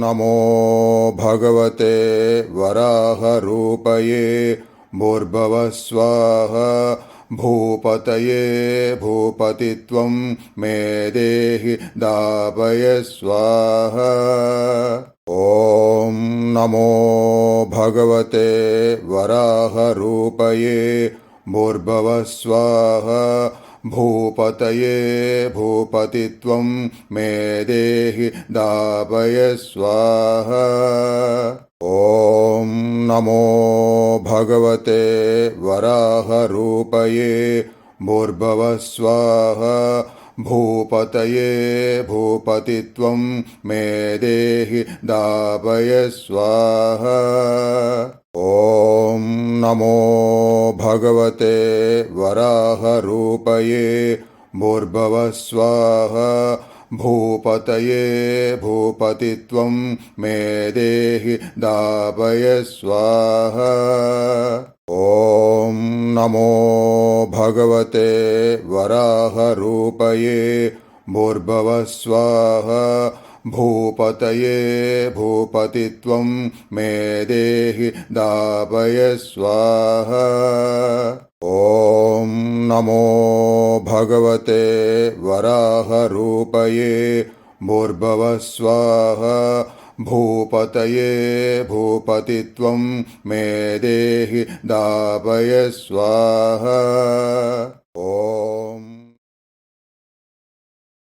नमो भगवते वराहरूपये भूर्भुवः स्वाहा भूपतये भूपतित्वं मे देहि दापय स्वाहा। ॐ नमो भगवते वराहरूपये भूर्भुवः भूपतये भूपतित्वं मे देहि दापय स्वाहा ॐ नमो भगवते वराहरूपये भूर्भुवः स्वाहा भूपतये भूपतित्वं मे देहि दापय स्वाहा ॐ नमो भगवते वराहरूपये भूर्भुवः स्वाहा भूपतये भूपतित्वं मे देहि दापय स्वाहा। ॐ नमो भगवते वराहरूपये भूर्भुवः स्वाहा भूपतये भूपतित्वं मे देहि दापय स्वाहा ॐ नमो भगवते वराहरूपये भूर्भुवः स्वाहा भूपतये भूपतित्वं मे देहि दापय स्वाहा